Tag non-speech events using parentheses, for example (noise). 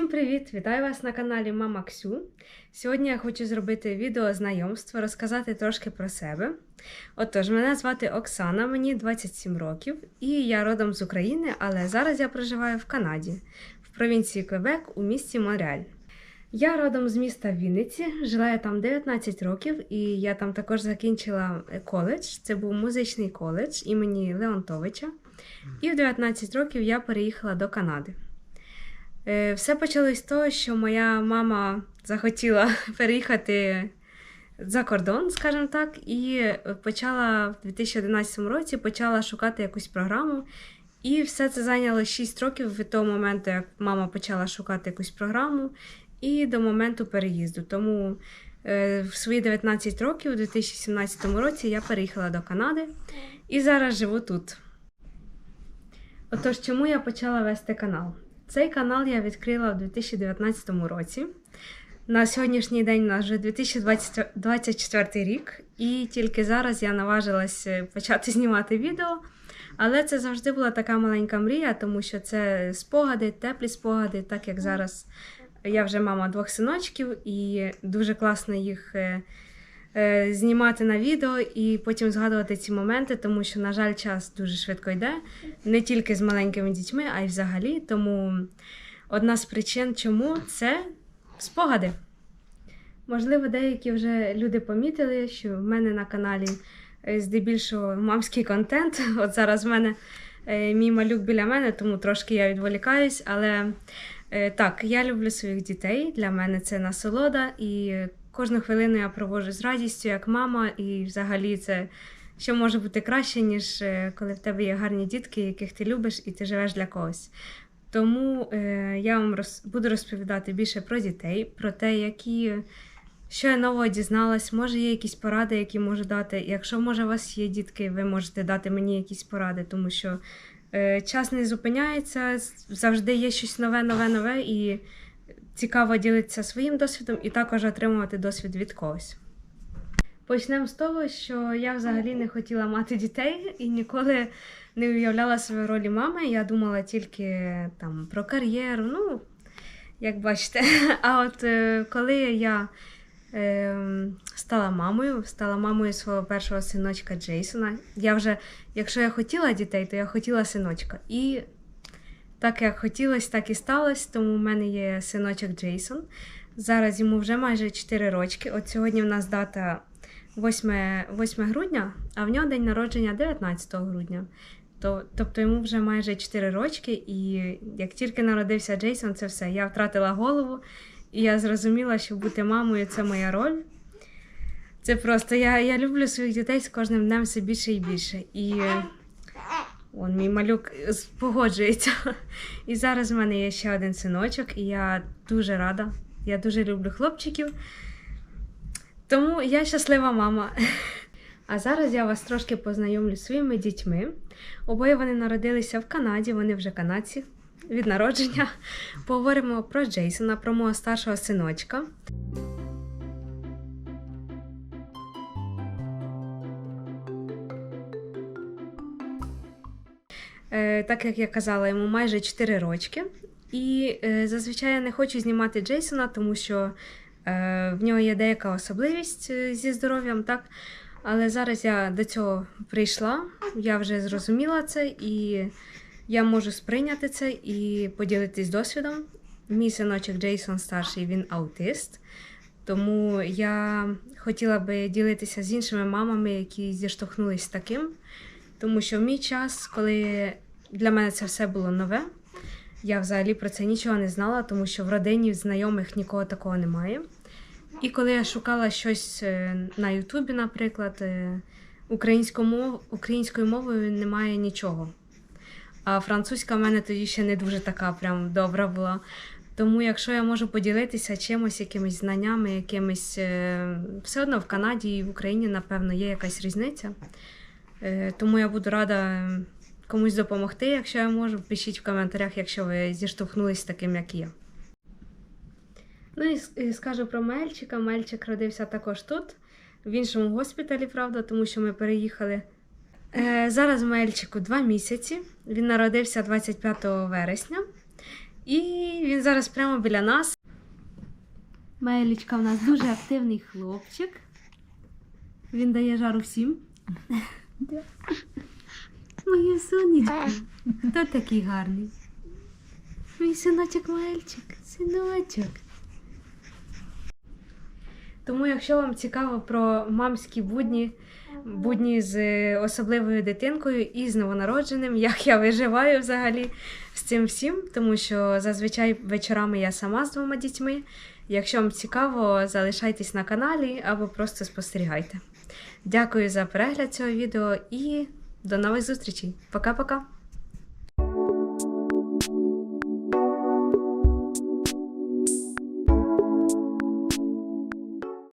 Всім привіт! Вітаю вас на каналі Мама Ксю. Сьогодні я хочу зробити відео знайомство, розказати трошки про себе. Отож, мене звати Оксана, мені 27 років, і я родом з України, але зараз я проживаю в Канаді, в провінції Квебек у місті Монреаль. Я родом з міста Вінниці, жила я там 19 років, і я там також закінчила коледж. Це був музичний коледж імені Леонтовича. І в 19 років я переїхала до Канади. Е, Все почалось з того, що моя мама захотіла (laughs) переїхати за кордон, скажімо так, і почала в 2011 році почала шукати якусь програму. І все це зайняло 6 років від того моменту, як мама почала шукати якусь програму, і до моменту переїзду. Тому е, в свої 19 років, у 2017 році, я переїхала до Канади і зараз живу тут. Отож, чому я почала вести канал? Цей канал я відкрила в 2019 році. На сьогоднішній день у нас вже 2024 рік, і тільки зараз я наважилась е, почати (laughs) знімати відео. Але це завжди була така маленька мрія, тому що це спогади, теплі спогади, так як зараз я вже мама двох синочків, і дуже класно їх е, знімати на відео і потім згадувати ці моменти, тому що, на жаль, час дуже швидко йде, не тільки з маленькими дітьми, а й взагалі. Тому одна з причин, чому це спогади. Можливо, деякі вже люди помітили, що в мене на каналі е, здебільшого мамський контент. (laughs) От зараз в мене е, мій малюк біля мене, тому трошки я відволікаюсь. Але е, так, я люблю своїх дітей. Для мене це насолода, і кожну хвилину я проводжу з радістю як мама, і взагалі це. Що може бути краще, ніж е, коли в тебе є гарні дітки, яких ти любиш, і ти живеш для когось. Тому е, я вам роз, буду розповідати більше про дітей, про те, які, що я нового дізналась, може є якісь поради, які можу дати. Якщо може у вас є дітки, ви можете дати мені якісь поради, тому що е, час не зупиняється, завжди є щось нове, нове, нове, і цікаво ділитися своїм досвідом і також отримувати досвід від когось. Почнемо з того, що я взагалі не хотіла мати дітей і ніколи не уявляла свою ролі мами. Я думала тільки там про кар'єру, ну, як бачите. (laughs) А от е, коли я е, стала мамою, стала мамою свого першого синочка Джейсона, я вже, якщо я хотіла дітей, то я хотіла синочка. І так як хотілося, так і сталося, тому в мене є синочок Джейсон. Зараз йому вже майже 4 рочки. От сьогодні в нас дата 8 8 грудня, а в нього день народження 19 грудня. То, Тобто йому вже майже 4 рочки, і як тільки народився Джейсон, це все. Я втратила голову, і я зрозуміла, що бути мамою це моя роль. Це просто я я люблю своїх дітей з кожним днем все більше і більше. І он, мій малюк погоджується. (laughs) І зараз в мене є ще один синочок, і я дуже рада. Я дуже люблю хлопчиків. Тому я щаслива мама. (laughs) А зараз я вас трошки познайомлю з своїми дітьми. Обоє вони народилися в Канаді, вони вже канадці від народження. (laughs) Поговоримо про Джейсона, про мого старшого синочка. Так як я казала, йому майже 4 рочки. І е, зазвичай я не хочу знімати Джейсона, тому що е, в нього є деяка особливість е, зі здоров'ям. так? Але зараз я до цього прийшла, я вже зрозуміла це, і я можу сприйняти це і поділитись досвідом. Мій синочок Джейсон старший, він аутист. Тому я хотіла би ділитися з іншими мамами, які зіштовхнулись з таким. Тому що в мій час, коли для мене це все було нове, я взагалі про це нічого не знала, тому що в родині в знайомих нікого такого немає. І коли я шукала щось е, на Ютубі, наприклад, е, українською мов... українською мовою немає нічого. А французька в мене тоді ще не дуже така прям добра була. Тому, якщо я можу поділитися чимось, якимись знаннями, якимись е, все одно в Канаді і в Україні, напевно, є якась різниця. Тому я буду рада комусь допомогти, якщо я можу. Пишіть в коментарях, якщо ви зіштовхнулись з таким, як я. Ну і скажу про Мельчика. Мельчик родився також тут, в іншому госпіталі, правда, тому що ми переїхали. Е, Зараз Мельчику два місяці. Він народився 25 вересня. І він зараз прямо біля нас. Маєлічка в нас дуже активний хлопчик. Він дає жару всім. Моє сонечко. Хто такий гарний? Мій синочок Маельчик, синочок. Тому, якщо вам цікаво про мамські будні, будні з е, особливою дитинкою і з новонародженим, як я виживаю взагалі з цим всім, тому що зазвичай вечорами я сама з двома дітьми. Якщо вам цікаво, залишайтесь на каналі або просто спостерігайте. Дякую за перегляд цього відео і до нових зустрічей. Пока-пока!